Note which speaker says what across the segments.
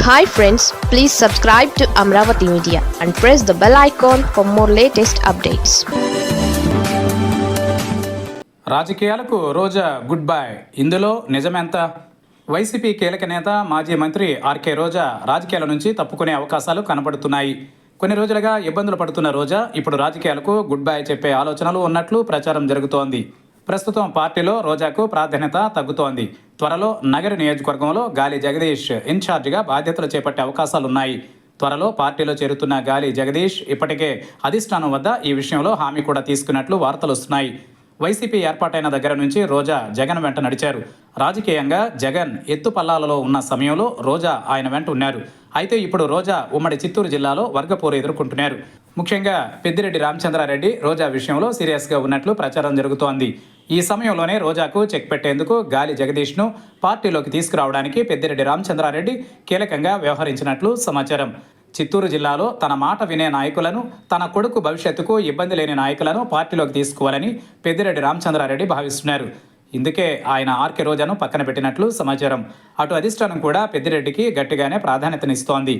Speaker 1: Hi friends please subscribe to Amaravati media and press the bell icon for more latest updates
Speaker 2: రాజకీయాలకు Roja good bye ఇందులో నిజమెంత? YCP కీలక నేత మాజీ మంత్రి RK రోజా రాజకీయాల నుంచి తప్పుకునే అవకాశాలు కనబడుతున్నాయి. కొన్ని రోజులుగా ఇబ్బందులు పడుతున్న రోజా ఇప్పుడు రాజకీయాలకు గుడ్ బై చెప్పే ఆలోచనలు ఉన్నట్లు ప్రచారం జరుగుతోంది. ప్రస్తుతం పార్టీలో రోజాకు ప్రాధాన్యత తగ్గుతోంది. త్వరలో నగర నియోజకవర్గంలో గాలి జగదీష్ ఇన్ఛార్జిగా బాధ్యతలు చేపట్టే అవకాశాలున్నాయి. త్వరలో పార్టీలో చేరుతున్న గాలి జగదీష్ ఇప్పటికే అధిష్టానం వద్ద ఈ విషయంలో హామీ కూడా తీసుకున్నట్లు వార్తలు వస్తున్నాయి. వైసీపీ ఏర్పాటైన దగ్గర నుంచి రోజా జగన్ వెంట నడిచారు. రాజకీయంగా జగన్ ఎత్తుపల్లాలలో ఉన్న సమయంలో రోజా ఆయన వెంట ఉన్నారు. అయితే ఇప్పుడు రోజా ఉమ్మడి చిత్తూరు జిల్లాలో వర్గపోరు ఎదుర్కొంటున్నారు. ముఖ్యంగా పెద్దిరెడ్డి రామచంద్రారెడ్డి రోజా విషయంలో సీరియస్గా ఉన్నట్లు ప్రచారం జరుగుతోంది. ఈ సమయంలోనే రోజాకు చెక్ పెట్టేందుకు గాలి జగదీష్ను పార్టీలోకి తీసుకురావడానికి పెద్దిరెడ్డి రామచంద్రారెడ్డి కీలకంగా వ్యవహరించినట్లు సమాచారం. చిత్తూరు జిల్లాలో తన మాట వినే నాయకులను తన కొడుకు భవిష్యత్తుకు ఇబ్బంది లేని నాయకులను పార్టీలోకి తీసుకోవాలని పెద్దిరెడ్డి రామచంద్రారెడ్డి భావిస్తున్నారు. ఇందుకే ఆయన ఆర్కే రోజాను పక్కన పెట్టినట్లు సమాచారం. అటు అధిష్టానం కూడా పెద్దిరెడ్డికి గట్టిగానే ప్రాధాన్యతనిస్తోంది.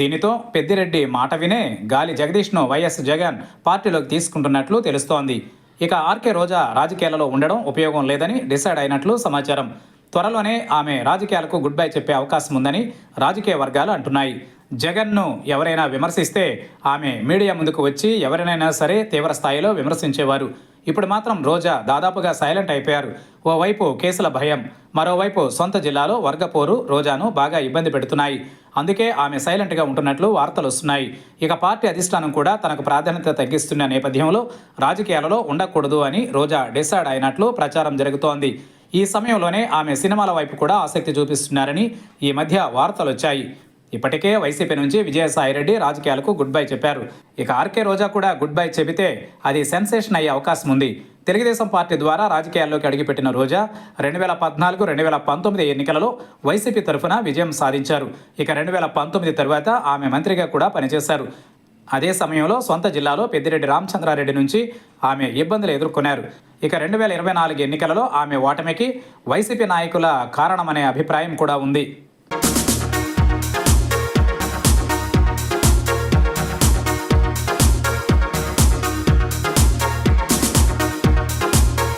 Speaker 2: దీనితో పెద్దిరెడ్డి మాట వినే గాలి జగదీష్ను వైఎస్ జగన్ పార్టీలోకి తీసుకుంటున్నట్లు తెలుస్తోంది. ఇక ఆర్కే రోజా రాజకీయాలలో ఉండడం ఉపయోగం లేదని డిసైడ్ అయినట్లు సమాచారం. త్వరలోనే ఆమె రాజకీయాలకు గుడ్ బై చెప్పే అవకాశం ఉందని రాజకీయ వర్గాలు అంటున్నాయి. జగన్ను ఎవరైనా విమర్శిస్తే ఆమె మీడియా ముందుకు వచ్చి ఎవరినైనా సరే తీవ్ర స్థాయిలో విమర్శించేవారు. ఇప్పుడు మాత్రం రోజా దాదాపుగా సైలెంట్ అయిపోయారు. ఓవైపు కేసుల భయం మరోవైపు సొంత జిల్లాలో వర్గపోరు రోజాను బాగా ఇబ్బంది పెడుతున్నాయి. అందుకే ఆమె సైలెంట్గా ఉంటున్నట్లు వార్తలు వస్తున్నాయి. ఇక పార్టీ అధిష్టానం కూడా తనకు ప్రాధాన్యత తగ్గిస్తున్న నేపథ్యంలో రాజకీయాలలో ఉండకూడదు అని రోజా డిసైడ్ అయినట్లు ప్రచారం జరుగుతోంది. ఈ సమయంలోనే ఆమె సినిమాల వైపు కూడా ఆసక్తి చూపిస్తున్నారని ఈ మధ్య వార్తలు వచ్చాయి. ఇప్పటికే వైసీపీ నుంచి విజయసాయిరెడ్డి రాజకీయాలకు గుడ్ బై చెప్పారు. ఇక ఆర్కే రోజా కూడా గుడ్ బై చెబితే అది సెన్సేషన్ అయ్యే అవకాశం ఉంది. తెలుగుదేశం పార్టీ ద్వారా రాజకీయాల్లోకి అడుగుపెట్టిన రోజా రెండు వేల పద్నాలుగు రెండు వేల పంతొమ్మిది ఎన్నికలలో వైసీపీ తరఫున విజయం సాధించారు. ఇక రెండు వేల పంతొమ్మిది తరువాత ఆమె మంత్రిగా కూడా పనిచేశారు. అదే సమయంలో సొంత జిల్లాలో పెద్దిరెడ్డి రామచంద్రారెడ్డి నుంచి ఆమె ఇబ్బందులు ఎదుర్కొన్నారు. ఇక రెండు వేల ఇరవై నాలుగు ఎన్నికలలో ఆమె ఓటమికి వైసీపీ నాయకుల కారణమనే అభిప్రాయం కూడా ఉంది.